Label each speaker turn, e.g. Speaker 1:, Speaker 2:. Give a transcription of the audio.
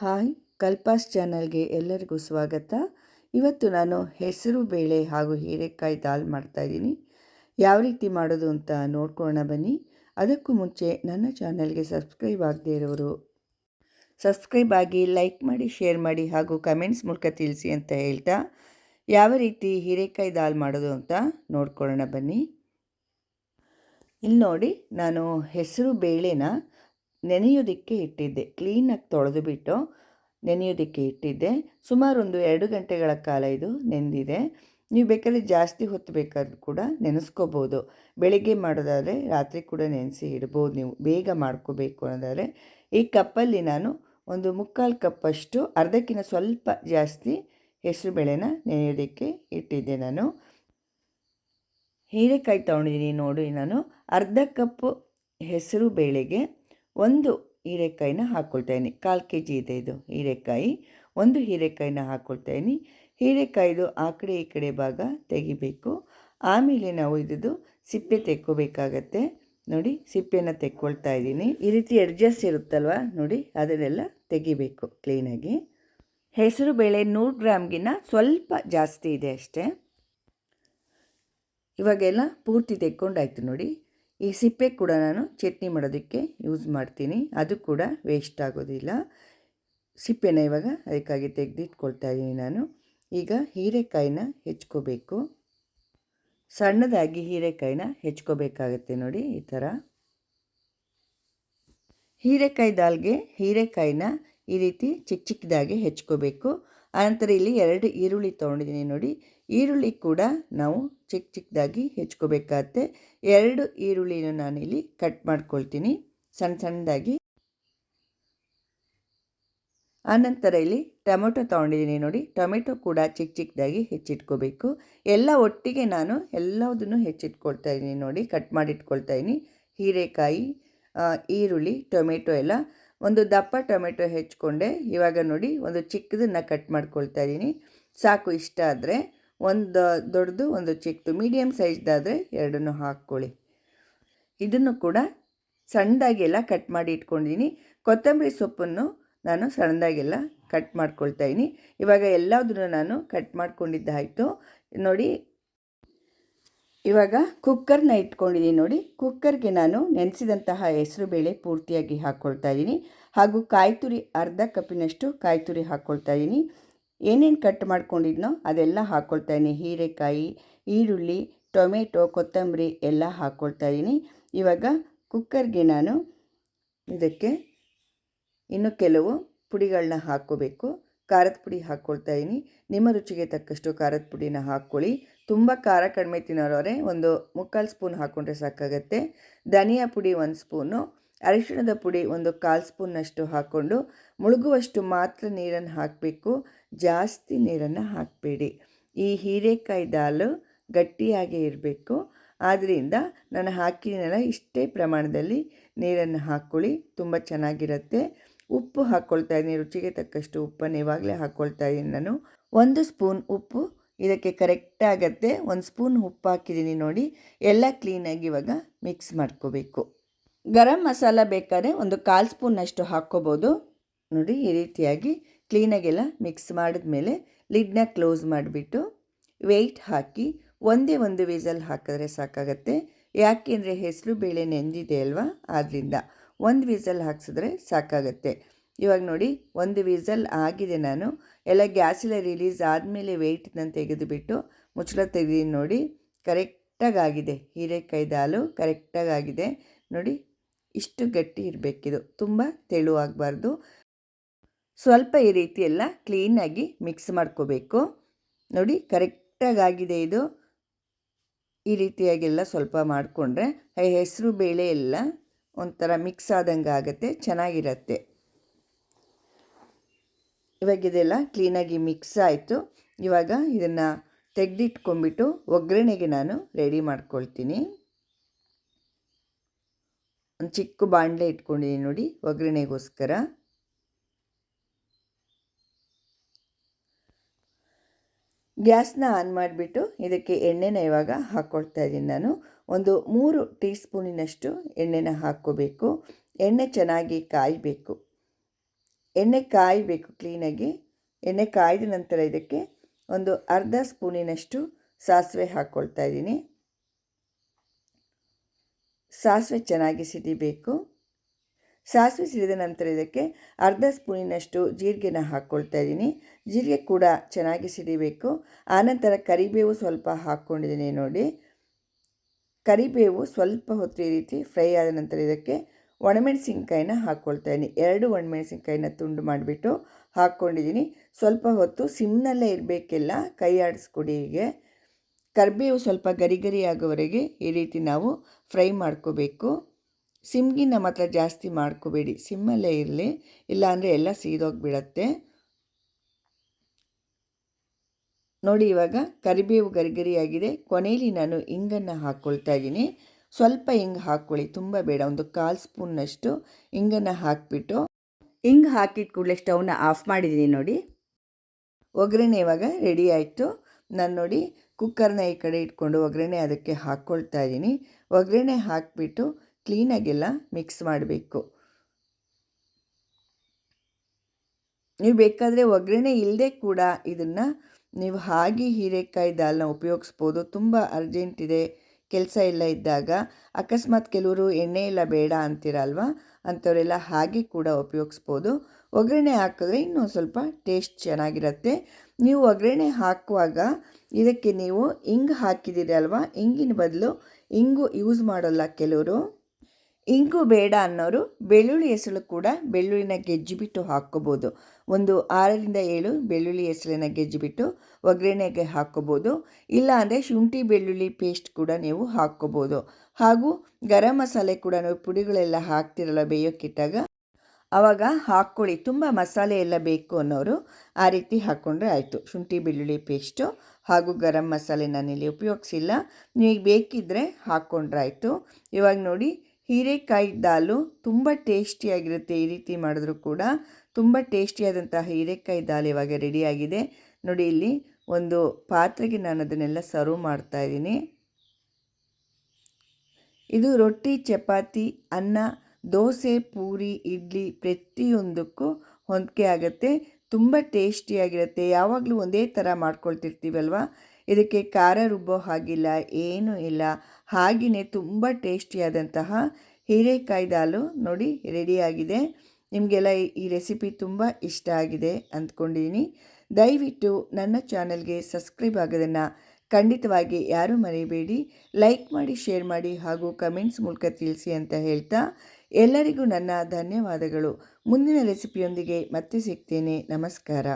Speaker 1: Hi ಕಲ್ಪಾಸ್ ಚಾನಲ್ಗೆ ಎಲ್ಲರಿಗೂ ಸ್ವಾಗತ. ಇವತ್ತು ನಾನು ಹೆಸರು, ಬೇಳೆ ಹಾಗೂ ಹೀರೆಕಾಯಿ ದಾಲ್ ಮಾಡ್ತಾಯಿದ್ದೀನಿ ಯಾವ ರೀತಿ ಮಾಡೋದು ಅಂತ ನೋಡ್ಕೊಳ್ಳೋಣ ಬನ್ನಿ. ಅದಕ್ಕೂ ಮುಂಚೆ ನನ್ನ ಚಾನಲ್ಗೆ ಸಬ್ಸ್ಕ್ರೈಬ್ ಆಗದೇ ಇರೋರು, ಸಬ್ಸ್ಕ್ರೈಬ್ ಆಗಿ ಲೈಕ್ ಮಾಡಿ, ಶೇರ್ ಮಾಡಿ ಹಾಗೂ ಕಮೆಂಟ್ಸ್ ಮೂಲಕ ತಿಳಿಸಿ ಅಂತ ಹೇಳ್ತಾ, ಯಾವ ರೀತಿ ಹೀರೆಕಾಯಿ ದಾಲ್ ಮಾಡೋದು ಅಂತ ನೋಡ್ಕೊಳ್ಳೋಣ ಬನ್ನಿ. ಇಲ್ಲಿ ನೋಡಿ, ನಾನು ಹೆಸರು, ಬೇಳೆನ ನೆನೆಯೋದಕ್ಕೆ ಇಟ್ಟಿದ್ದೆ. ಕ್ಲೀನಾಗಿ ತೊಳೆದು ಬಿಟ್ಟು ನೆನೆಯೋದಕ್ಕೆ ಇಟ್ಟಿದ್ದೆ. ಸುಮಾರು ಒಂದು ಎರಡು ಗಂಟೆಗಳ ಕಾಲ ಇದು ನೆಂದಿದೆ. ನೀವು ಬೇಕಾದ್ರೆ ಜಾಸ್ತಿ ಹೊತ್ತು ಬೇಕಾದ್ರೂ ಕೂಡ ನೆನೆಸ್ಕೋಬೋದು. ಬೆಳಿಗ್ಗೆ ಮಾಡೋದಾದರೆ ರಾತ್ರಿ ಕೂಡ ನೆನೆಸಿ ಇಡ್ಬೋದು ನೀವು. ಬೇಗ ಮಾಡ್ಕೋಬೇಕು ಅನ್ನೋದಾದರೆ. ಈ ಕಪ್ಪಲ್ಲಿ ನಾನು ಒಂದು ಮುಕ್ಕಾಲು ಕಪ್ಪಷ್ಟು ಅರ್ಧಕ್ಕಿಂತ ಸ್ವಲ್ಪ ಜಾಸ್ತಿ ಹೆಸರು ಬೇಳೆನ ನೆನೆಯೋದಕ್ಕೆ ಇಟ್ಟಿದ್ದೆ ನಾನು. ಹೀರೆಕಾಯಿ ತೊಗೊಂಡಿದ್ದೀನಿ ನೋಡಿ ನಾನು. ಅರ್ಧ ಕಪ್ಪು ಹೆಸರು ಬೇಳೆಗೆ ಒಂದು ಹೀರೆಕಾಯಿನ ಹಾಕ್ಕೊಳ್ತಾಯಿನಿ ಕಾಲು ಕೆ ಜಿ ಇದೆ ಇದು, ಹೀರೆಕಾಯಿ. ಒಂದು ಹೀರೆಕಾಯಿನ ಹಾಕ್ಕೊಳ್ತಾಯಿನಿ ಹೀರೆಕಾಯಿದು ಆ ಕಡೆ ಈ ಕಡೆ ಭಾಗ ತೆಗಿಬೇಕು. ಆಮೇಲೆ ನಾವು ಇದ್ದು ಸಿಪ್ಪೆ ತೆಕ್ಕೋಬೇಕಾಗತ್ತೆ. ನೋಡಿ, ಸಿಪ್ಪೆನ ತೆಕ್ಕೊಳ್ತಾ ಇದ್ದೀನಿ. ಈ ರೀತಿ ಅಡ್ಜಸ್ಟ್ ಇರುತ್ತಲ್ವ? ನೋಡಿ, ಅದನ್ನೆಲ್ಲ ತೆಗಿಬೇಕು ಕ್ಲೀನಾಗಿ ಹೆಸರು ಬೇಳೆ ನೂರು ಗ್ರಾಮ್ಗಿನ್ನ ಸ್ವಲ್ಪ ಜಾಸ್ತಿ ಇದೆ ಅಷ್ಟೇ. ಇವಾಗೆಲ್ಲ ಪೂರ್ತಿ ತೆಕ್ಕೊಂಡಾಯ್ತು ನೋಡಿ. ಈ ಸಿಪ್ಪೆ ಕೂಡ ನಾನು ಚಟ್ನಿ ಮಾಡೋದಕ್ಕೆ ಯೂಸ್ ಮಾಡ್ತೀನಿ. ಅದು ಕೂಡ ವೇಸ್ಟ್ ಆಗೋದಿಲ್ಲ. ಸಿಪ್ಪೆನ ಇವಾಗ ಅದಕ್ಕಾಗಿ ತೆಗೆದಿಟ್ಕೊಳ್ತಾ ಇದ್ದೀನಿ ನಾನು. ಈಗ ಹೀರೆಕಾಯಿನ ಹೆಚ್ಕೋಬೇಕು. ಸಣ್ಣದಾಗಿ ಹೀರೆಕಾಯಿನ ಹೆಚ್ಕೋಬೇಕಾಗತ್ತೆ ನೋಡಿ ಈ ಥರ. ಹೀರೆಕಾಯಿ ದಾಲ್ಗೆ ಹೀರೆಕಾಯಿನ ಈ ರೀತಿ ಚಿಕ್ಕ ಚಿಕ್ಕದಾಗಿ ಹೆಚ್ಕೋಬೇಕು. ಆನಂತರ ಇಲ್ಲಿ ಎರಡು ಈರುಳ್ಳಿ ತೊಗೊಂಡಿದ್ದೀನಿ ನೋಡಿ. ಈರುಳ್ಳಿ ಕೂಡ ನಾವು ಚಿಕ್ಕ ಚಿಕ್ಕದಾಗಿ ಹೆಚ್ಕೋಬೇಕಾಗತ್ತೆ. ಎರಡು ಈರುಳ್ಳಿನ ನಾನಿಲ್ಲಿ ಕಟ್ ಮಾಡ್ಕೊಳ್ತೀನಿ ಸಣ್ಣ ಸಣ್ಣದಾಗಿ. ಆನಂತರ ಇಲ್ಲಿ ಟೊಮೆಟೊ ತೊಗೊಂಡಿದ್ದೀನಿ ನೋಡಿ. ಟೊಮೆಟೊ ಕೂಡ ಚಿಕ್ಕ ಚಿಕ್ಕದಾಗಿ ಹೆಚ್ಚಿಟ್ಕೋಬೇಕು. ಎಲ್ಲ ಒಟ್ಟಿಗೆ ನಾನು ಎಲ್ಲದನ್ನು ಹೆಚ್ಚಿಟ್ಕೊಳ್ತಾ ಇದ್ದೀನಿ ನೋಡಿ. ಕಟ್ ಮಾಡಿಟ್ಕೊಳ್ತಾ ಇದ್ದೀನಿ. ಹೀರೆಕಾಯಿ ಈರುಳ್ಳಿ, ಟೊಮೆಟೊ ಎಲ್ಲ ಒಂದು ದಪ್ಪ ಟೊಮೆಟೊ ಹೆಚ್ಕೊಂಡೆ. ಇವಾಗ ನೋಡಿ, ಒಂದು ಚಿಕ್ಕದನ್ನು ಕಟ್ ಮಾಡ್ಕೊಳ್ತಾ ಇದ್ದೀನಿ. ಸಾಕು, ಇಷ್ಟ ಆದರೆ ಒಂದು ದೊಡ್ಡದು, ಒಂದು ಚಿಕ್ಕದು ಮೀಡಿಯಮ್ ಸೈಜ್ದಾದರೆ ಎರಡನ್ನು ಹಾಕ್ಕೊಳ್ಳಿ. ಇದನ್ನು ಕೂಡ ಸಣ್ಣದಾಗೆಲ್ಲ ಕಟ್ ಮಾಡಿ ಇಟ್ಕೊಂಡಿದ್ದೀನಿ. ಕೊತ್ತಂಬರಿ ಸೊಪ್ಪನ್ನು ನಾನು ಸಣ್ಣದಾಗೆಲ್ಲ ಕಟ್ ಮಾಡ್ಕೊಳ್ತಾ ಇದ್ದೀನಿ. ಇವಾಗ ಎಲ್ಲದನ್ನು ನಾನು ಕಟ್ ಮಾಡ್ಕೊಂಡಿದ್ದಾಯಿತು. ನೋಡಿ ಇವಾಗ ಕುಕ್ಕರ್ನ ಇಟ್ಕೊಂಡಿದ್ದೀನಿ ನೋಡಿ. ಕುಕ್ಕರ್ಗೆ ನಾನು ನೆನೆಸಿದಂತಹ ಹೆಸರುಬೇಳೆ ಪೂರ್ತಿಯಾಗಿ ಹಾಕ್ಕೊಳ್ತಾ ಇದ್ದೀನಿ. ಹಾಗೂ ಕಾಯಿ ತುರಿ ಅರ್ಧ ಕಪ್ಪಿನಷ್ಟು ಕಾಯಿ ತುರಿ ಹಾಕ್ಕೊಳ್ತಾ ಇದ್ದೀನಿ. ಏನೇನು ಕಟ್ ಮಾಡ್ಕೊಂಡಿದ್ನೋ ಅದೆಲ್ಲ ಹಾಕ್ಕೊಳ್ತಾ ಇದ್ದೀನಿ. ಹೀರೆಕಾಯಿ, ಈರುಳ್ಳಿ, ಟೊಮೆಟೊ, ಕೊತ್ತಂಬರಿ ಎಲ್ಲ ಹಾಕ್ಕೊಳ್ತಾ ಇದ್ದೀನಿ. ಇವಾಗ ಕುಕ್ಕರ್ಗೆ ನಾನು ಇದಕ್ಕೆ ಇನ್ನು ಕೆಲವು ಪುಡಿಗಳನ್ನ ಹಾಕ್ಕೋಬೇಕು. ಖಾರದ ಪುಡಿ ಹಾಕ್ಕೊಳ್ತಾ ಇದ್ದೀನಿ ನಿಮ್ಮ ರುಚಿಗೆ ತಕ್ಕಷ್ಟು ಖಾರದ ಪುಡಿನ ಹಾಕ್ಕೊಳ್ಳಿ. ತುಂಬ ಖಾರ ಕಡಿಮೆ ತಿನ್ನೋರವರೆ, ಒಂದು ಮುಕ್ಕಾಲು ಸ್ಪೂನ್ ಹಾಕ್ಕೊಂಡ್ರೆ ಸಾಕಾಗತ್ತೆ. ಧನಿಯಾ ಪುಡಿ ಒಂದು ಸ್ಪೂನು, ಅರಿಶಿಣದ ಪುಡಿ ಒಂದು ಕಾಲು ಸ್ಪೂನ್ನಷ್ಟು ಹಾಕ್ಕೊಂಡು, ಮುಳುಗುವಷ್ಟು ಮಾತ್ರ ನೀರನ್ನು ಹಾಕಬೇಕು. ಜಾಸ್ತಿ ನೀರನ್ನು ಹಾಕಬೇಡಿ. ಈ ಹೀರೆಕಾಯಿ ದಾಲು ಗಟ್ಟಿಯಾಗೇ ಇರಬೇಕು. ಆದ್ದರಿಂದ ನಾನು ಹಾಕಿದ್ದೀನಲ್ಲ ಇಷ್ಟೇ ಪ್ರಮಾಣದಲ್ಲಿ ನೀರನ್ನು ಹಾಕ್ಕೊಳ್ಳಿ. ತುಂಬ ಚೆನ್ನಾಗಿರುತ್ತೆ. ಉಪ್ಪು ಹಾಕ್ಕೊಳ್ತಾ ಇದ್ದೀನಿ, ರುಚಿಗೆ ತಕ್ಕಷ್ಟು ಉಪ್ಪನ್ನು, ಇವಾಗಲೇ ಹಾಕ್ಕೊಳ್ತಾ ಇದ್ದೀನಿ ನಾನು. ಒಂದು ಸ್ಪೂನ್ ಉಪ್ಪು, ಇದಕ್ಕೆ ಕರೆಕ್ಟ್ ಆಗತ್ತೆ ಒಂದು ಸ್ಪೂನ್ ಉಪ್ಪು ಹಾಕಿದ್ದೀನಿ ನೋಡಿ. ಎಲ್ಲ ಕ್ಲೀನಾಗಿ ಇವಾಗ ಮಿಕ್ಸ್ ಮಾಡ್ಕೋಬೇಕು. ಗರಂ ಮಸಾಲ ಬೇಕಾದ್ರೆ ಒಂದು ಕಾಲು ಸ್ಪೂನಷ್ಟು ಹಾಕ್ಕೋಬೋದು. ನೋಡಿ, ಈ ರೀತಿಯಾಗಿ ಕ್ಲೀನಾಗೆಲ್ಲ ಮಿಕ್ಸ್ ಮಾಡಿದ್ಮೇಲೆ ಲಿಡ್ನ ಕ್ಲೋಸ್ ಮಾಡಿಬಿಟ್ಟು ವೆಯ್ಟ್ ಹಾಕಿ ಒಂದೇ ಒಂದು ವೀಸಲ್ ಹಾಕಿದ್ರೆ ಸಾಕಾಗತ್ತೆ. ಯಾಕೆಂದರೆ ಹೆಸರು ಬೇಳೆ ನೆಂದಿದೆ ಅಲ್ವಾ? ಆದ್ದರಿಂದ ಒಂದು ವೀಸಲ್ ಹಾಕ್ಸಿದ್ರೆ ಸಾಕಾಗತ್ತೆ. ಇವಾಗ ನೋಡಿ, ಒಂದು ವೀಸಲ್ ಆಗಿದೆ ನಾನು. ಎಲ್ಲ ಗ್ಯಾಸಿಲ್ಲ ರಿಲೀಸ್ ಆದಮೇಲೆ ವೆಯ್ಟನ್ನ ತೆಗೆದುಬಿಟ್ಟು ಮುಚ್ಚಳ ತೆಗೆದು ನೋಡಿ. ಕರೆಕ್ಟಾಗಿ ಆಗಿದೆ ಹೀರೆಕಾಯಿ ದಾಲು ಕರೆಕ್ಟಾಗಿ ಆಗಿದೆ ನೋಡಿ, ಇಷ್ಟು ಗಟ್ಟಿ ಇರಬೇಕಿದು. ತುಂಬ ತೆಳುವಾಗಬಾರ್ದು ಸ್ವಲ್ಪ ಈ ರೀತಿ ಎಲ್ಲ ಕ್ಲೀನಾಗಿ ಮಿಕ್ಸ್ ಮಾಡ್ಕೋಬೇಕು. ನೋಡಿ ಕರೆಕ್ಟಾಗಿ ಆಗಿದೆ ಇದು. ಈ ರೀತಿಯಾಗೆಲ್ಲ ಸ್ವಲ್ಪ ಮಾಡಿಕೊಂಡ್ರೆ ಹೆಸರು, ಬೇಳೆ ಎಲ್ಲ ಒಂಥರ ಮಿಕ್ಸ್ ಆದಂಗೆ ಆಗುತ್ತೆ, ಚೆನ್ನಾಗಿರತ್ತೆ. ಇವಾಗ ಇದೆಲ್ಲ ಕ್ಲೀನಾಗಿ ಮಿಕ್ಸ್ ಆಯಿತು. ಇವಾಗ ಇದನ್ನು ತೆಗೆದಿಟ್ಕೊಂಡ್ಬಿಟ್ಟು ಒಗ್ಗರಣೆಗೆ ನಾನು ರೆಡಿ ಮಾಡ್ಕೊಳ್ತೀನಿ. ಒಂದು ಚಿಕ್ಕ ಬಾಣಲೆ ಇಟ್ಕೊಂಡಿದ್ದೀನಿ ನೋಡಿ ಒಗ್ಗರಣೆಗೋಸ್ಕರ. ಗ್ಯಾಸ್ನ ಆನ್ ಮಾಡಿಬಿಟ್ಟು ಇದಕ್ಕೆ ಎಣ್ಣೆನ ಇವಾಗ ಹಾಕ್ಕೊಳ್ತಾ ಇದ್ದೀನಿ ನಾನು. ಒಂದು ಮೂರು ಟೀ ಸ್ಪೂನಿನಷ್ಟು ಎಣ್ಣೆನ ಹಾಕ್ಕೋಬೇಕು. ಎಣ್ಣೆ ಚೆನ್ನಾಗಿ ಕಾಯಬೇಕು. ಎಣ್ಣೆ ಕಾಯಬೇಕು ಕ್ಲೀನಾಗಿ. ಎಣ್ಣೆ ಕಾಯ್ದ ನಂತರ ಇದಕ್ಕೆ ಒಂದು ಅರ್ಧ ಸ್ಪೂನಿನಷ್ಟು ಸಾಸಿವೆ ಹಾಕ್ಕೊಳ್ತಾ ಇದ್ದೀನಿ. ಸಾಸಿವೆ ಚೆನ್ನಾಗಿ ಸಿಡಿಬೇಕು. ಸಾಸಿವೆ ಸಿಡಿದ ನಂತರ ಇದಕ್ಕೆ ಅರ್ಧ ಸ್ಪೂನಿನಷ್ಟು ಜೀರಿಗೆನ ಹಾಕ್ಕೊಳ್ತಾ ಇದ್ದೀನಿ. ಜೀರಿಗೆ ಕೂಡ ಚೆನ್ನಾಗಿ ಸಿಡಿಬೇಕು. ಆನಂತರ ಕರಿಬೇವು ಸ್ವಲ್ಪ ಹಾಕ್ಕೊಂಡಿದ್ದೀನಿ ನೋಡಿ. ಕರಿಬೇವು ಸ್ವಲ್ಪ ಹೊತ್ತು ಈ ರೀತಿ ಫ್ರೈ ಆದ ನಂತರ ಇದಕ್ಕೆ ಒಣಮೆಣಸಿನ್ಕಾಯಿನ ಹಾಕ್ಕೊಳ್ತಾ ಇದ್ದೀನಿ. ಎರಡು ಒಣಮೆಣಸಿನ್ಕಾಯಿನ ತುಂಡು ಮಾಡಿಬಿಟ್ಟು ಹಾಕ್ಕೊಂಡಿದ್ದೀನಿ. ಸ್ವಲ್ಪ ಹೊತ್ತು ಸಿಮ್ನಲ್ಲೇ ಇರಬೇಕೆಲ್ಲ, ಕೈ ಆಡಿಸ್ಕೊಡಿ ಹೀಗೆ. ಕರಿಬೇವು ಸ್ವಲ್ಪ ಗರಿ ಗರಿ ಆಗೋವರೆಗೆ ಈ ರೀತಿ ನಾವು ಫ್ರೈ ಮಾಡ್ಕೋಬೇಕು. ಸಿಮ್ಗಿನ ಮಾತ್ರ ಜಾಸ್ತಿ ಮಾಡ್ಕೋಬೇಡಿ. ಸಿಮ್ಮಲ್ಲೇ ಇರಲಿ. ಇಲ್ಲಾಂದರೆ ಎಲ್ಲ ಸೀದೋಗಿಬಿಡತ್ತೆ. ನೋಡಿ ಇವಾಗ ಕರಿಬೇವು ಗರಿಗರಿಯಾಗಿದೆ. ಕೊನೆಯಲ್ಲಿ ನಾನು ಇಂಗನ್ನು ಹಾಕ್ಕೊಳ್ತಾ ಇದ್ದೀನಿ. ಸ್ವಲ್ಪ ಇಂಗ್ ಹಾಕ್ಕೊಳ್ಳಿ. ತುಂಬ ಬೇಡ. ಒಂದು ಕಾಲು ಸ್ಪೂನ್ನಷ್ಟು ಇಂಗನ್ನು ಹಾಕಿಬಿಟ್ಟು ಇಂಗ್ ಹಾಕಿದ ಕೂಡಲೇ ಸ್ಟವ್ನ ಆಫ್ ಮಾಡಿದ್ದೀನಿ ನೋಡಿ. ಒಗ್ಗರಣೆ ಇವಾಗ ರೆಡಿ ಆಯಿತು. ನಾನು ನೋಡಿ ಕುಕ್ಕರ್ನ ಈ ಕಡೆ ಇಟ್ಕೊಂಡು ಒಗ್ಗರಣೆ ಅದಕ್ಕೆ ಹಾಕ್ಕೊಳ್ತಾ ಇದ್ದೀನಿ. ಒಗ್ಗರಣೆ ಹಾಕಿಬಿಟ್ಟು ಕ್ಲೀನಾಗೆಲ್ಲ ಮಿಕ್ಸ್ ಮಾಡಬೇಕು. ನೀವು ಬೇಕಾದರೆ ಒಗ್ಗರಣೆ ಇಲ್ಲದೆ ಕೂಡ ಇದನ್ನು ನೀವು ಹಾಗೆ ಹೀರೆಕಾಯಿ ದಾಲ್ನ ಉಪಯೋಗಿಸ್ಬೋದು. ತುಂಬ ಅರ್ಜೆಂಟ್ ಇದೆ, ಕೆಲಸ ಎಲ್ಲ ಇದ್ದಾಗ. ಅಕಸ್ಮಾತ್ ಕೆಲವರು ಎಣ್ಣೆ ಎಲ್ಲ ಬೇಡ ಅಂತೀರಲ್ವ? ಅಂಥವರೆಲ್ಲ ಹಾಗೆ ಕೂಡ ಉಪಯೋಗಿಸ್ಬೋದು. ಒಗ್ಗರಣೆ ಹಾಕಿದ್ರೆ ಇನ್ನೂ ಸ್ವಲ್ಪ ಟೇಸ್ಟ್ ಚೆನ್ನಾಗಿರುತ್ತೆ. ನೀವು ಒಗ್ಗರಣೆ ಹಾಕುವಾಗ ಇದಕ್ಕೆ ನೀವು ಇಂಗು ಹಾಕಿದ್ದೀರಿ ಇಂಗಿನ ಬದಲು ಇಂಗು ಯೂಸ್ ಮಾಡೋಲ್ಲ ಕೆಲವರು. ಇಂಗು ಬೇಡ ಅನ್ನೋರು ಬೆಳ್ಳುಳ್ಳಿ ಹೆಸಳು ಕೂಡ ಬೆಳ್ಳುಳ್ಳಿನ ಗೆಜ್ಜಿಬಿಟ್ಟು ಹಾಕ್ಕೋಬೋದು. ಒಂದು ಆರರಿಂದ ಏಳು ಬೆಳ್ಳುಳ್ಳಿ ಹೆಸಳನ್ನ ಗೆಜ್ಜಿಬಿಟ್ಟು ಒಗ್ಗರಣೆಗೆ ಹಾಕ್ಕೋಬೋದು. ಇಲ್ಲ ಅಂದರೆ ಶುಂಠಿ ಬೆಳ್ಳುಳ್ಳಿ ಪೇಸ್ಟ್ ಕೂಡ ನೀವು ಹಾಕ್ಕೋಬೋದು. ಹಾಗೂ ಗರಂ ಮಸಾಲೆ ಕೂಡ ನೀವು ಪುಡಿಗಳೆಲ್ಲ ಹಾಕ್ತಿರಲ್ಲ ಬೇಯೋಕ್ಕಿಟ್ಟಾಗ ಆವಾಗ ಹಾಕ್ಕೊಳ್ಳಿ. ತುಂಬ ಮಸಾಲೆ ಎಲ್ಲ ಬೇಕು ಅನ್ನೋರು ಆ ರೀತಿ ಹಾಕ್ಕೊಂಡ್ರೆ ಆಯಿತು. ಶುಂಠಿ ಬೆಳ್ಳುಳ್ಳಿ ಪೇಸ್ಟು ಹಾಗೂ ಗರಂ ಮಸಾಲೆ ನಾನಿಲ್ಲಿ ಉಪಯೋಗಿಸಿಲ್ಲ. ನೀವು ಬೇಕಿದ್ದರೆ ಹಾಕ್ಕೊಂಡ್ರೆ ಆಯಿತು. ಇವಾಗ ನೋಡಿ ಹೀರೆಕಾಯಿ ದಾಲು ತುಂಬ ಟೇಸ್ಟಿಯಾಗಿರುತ್ತೆ ಈ ರೀತಿ ಮಾಡಿದ್ರೂ ಕೂಡ. ತುಂಬ ಟೇಸ್ಟಿಯಾದಂತಹ ಹೀರೆಕಾಯಿ ದಾಲ್ ಇವಾಗ ರೆಡಿಯಾಗಿದೆ ನೋಡಿ ಇಲ್ಲಿ ಒಂದು ಪಾತ್ರೆಗೆ ನಾನು ಅದನ್ನೆಲ್ಲ ಸರ್ವ್ ಮಾಡ್ತಾ ಇದ್ದೀನಿ. ಇದು ರೊಟ್ಟಿ, ಚಪಾತಿ, ಅನ್ನ, ದೋಸೆ, ಪೂರಿ, ಇಡ್ಲಿ ಪ್ರತಿಯೊಂದಕ್ಕೂ ಹೊಂದಿಕೆ ಆಗುತ್ತೆ. ತುಂಬ ಟೇಸ್ಟಿಯಾಗಿರುತ್ತೆ. ಯಾವಾಗಲೂ ಒಂದೇ ಥರ ಮಾಡ್ಕೊಳ್ತಿರ್ತೀವಲ್ವ? ಇದಕ್ಕೆ ಖಾರ ರುಬ್ಬೋ ಹಾಗಿಲ್ಲ, ಏನೂ ಇಲ್ಲ. ಹಾಗೆಯೇ ತುಂಬ ಟೇಸ್ಟಿಯಾದಂತಹ ಹೀರೆಕಾಯಿ ದಾಲು ನೋಡಿ ರೆಡಿಯಾಗಿದೆ. ನಿಮಗೆಲ್ಲ ಈ ರೆಸಿಪಿ ತುಂಬ ಇಷ್ಟ ಆಗಿದೆ ಅಂದ್ಕೊಂಡಿದ್ದೀನಿ. ದಯವಿಟ್ಟು ನನ್ನ ಚಾನಲ್ಗೆ ಸಬ್ಸ್ಕ್ರೈಬ್ ಆಗೋದನ್ನು ಖಂಡಿತವಾಗಿ ಯಾರೂ ಮರೆಯಬೇಡಿ ಲೈಕ್ ಮಾಡಿ, ಶೇರ್ ಮಾಡಿ ಹಾಗೂ ಕಮೆಂಟ್ಸ್ ಮೂಲಕ ತಿಳಿಸಿ ಅಂತ ಹೇಳ್ತಾ ಎಲ್ಲರಿಗೂ ನನ್ನ ಧನ್ಯವಾದಗಳು. ಮುಂದಿನ ರೆಸಿಪಿಯೊಂದಿಗೆ ಮತ್ತೆ ಸಿಗ್ತೇನೆ. ನಮಸ್ಕಾರ.